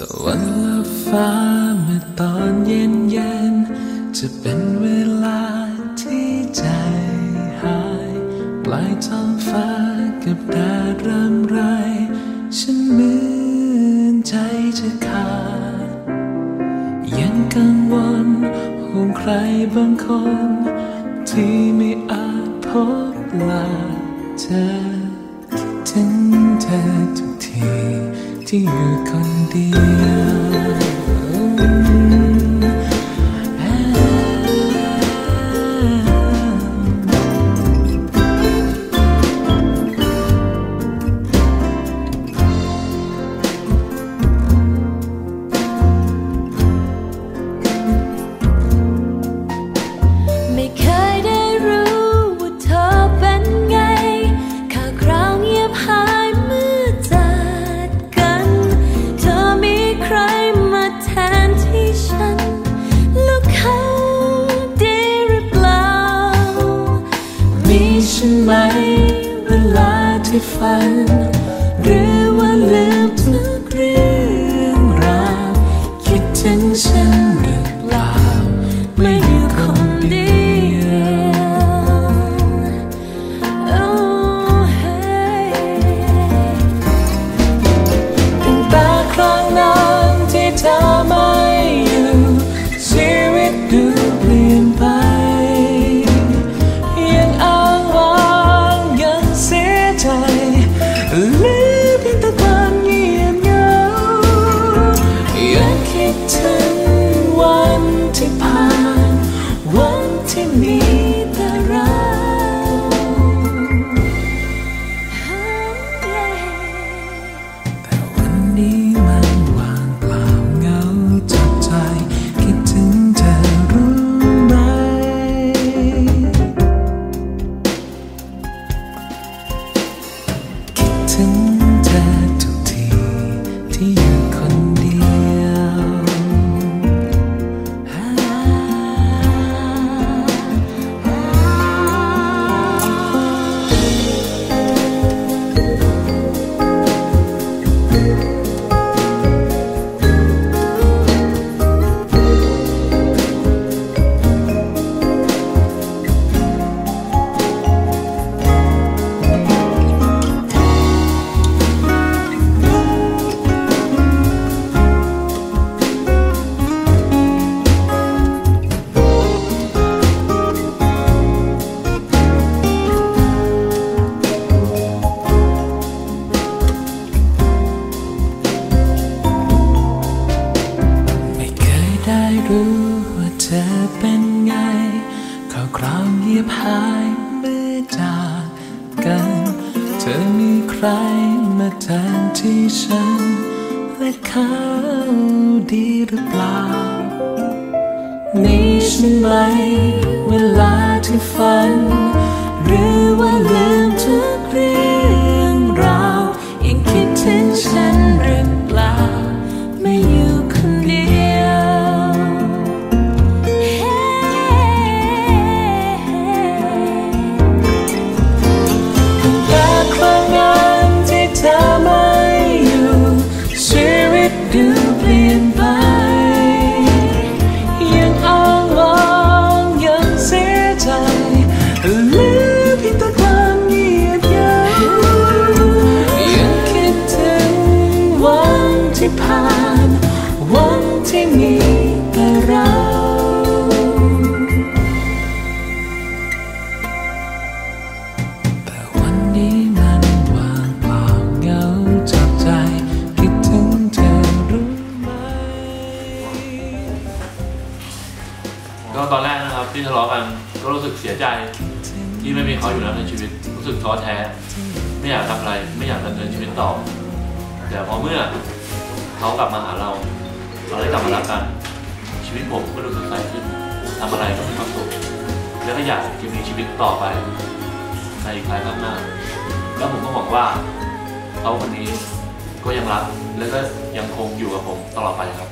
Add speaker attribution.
Speaker 1: ตะวันลับฟ้าเมื่อตอนเย็นเย็นจะเป็นเวลาที่ใจหาย ปลายท้องฟ้ากับแดดรำไร ฉันเหมือนใจจะขาดยังกังวลห่วงใครบางคน ที่ไม่อาจพบลาเธอคิดถึงเธอทุกที ที่อยู่ค
Speaker 2: ไหมเวลา
Speaker 1: ที่ฝัน คิ ธอเป็นไงข่าวคราวเงียบหายเมื่อจากกัน เธอมีใครมาแทนที่ฉัน และเขาดีหรือเปล่า นี่ใช่ไหม เวลาที่ฝัน ที่ผ่านวันที่มีแต่เราแต่วันนี้มันว่างเปล่าเหงาจับใจคิดถึงเธอรู้ไหม
Speaker 3: ก็ตอนแรกนะครับที่ทะเลาะกันก็รู้สึกเสียใจที่ไม่มีเขาอยู่แล้วในชีวิตรู้สึกท้อแท้ ไม่อยากทำอะไร ไม่อยากดำเนินชีวิตต่อ แต่พอเมื่อ เขากลับมาหาเรา เราได้กลับมารักกัน ชีวิตผมก็ดูสดใสขึ้นทำอะไรก็มีความสุขและก็อยากจะมีชีวิตต่อไปในอีกภายภางหน้าแล้วผมก็หวังว่าเขาคนนี้ก็ยังรักและก็ยังคงอยู่กับผมตลอดไปครับ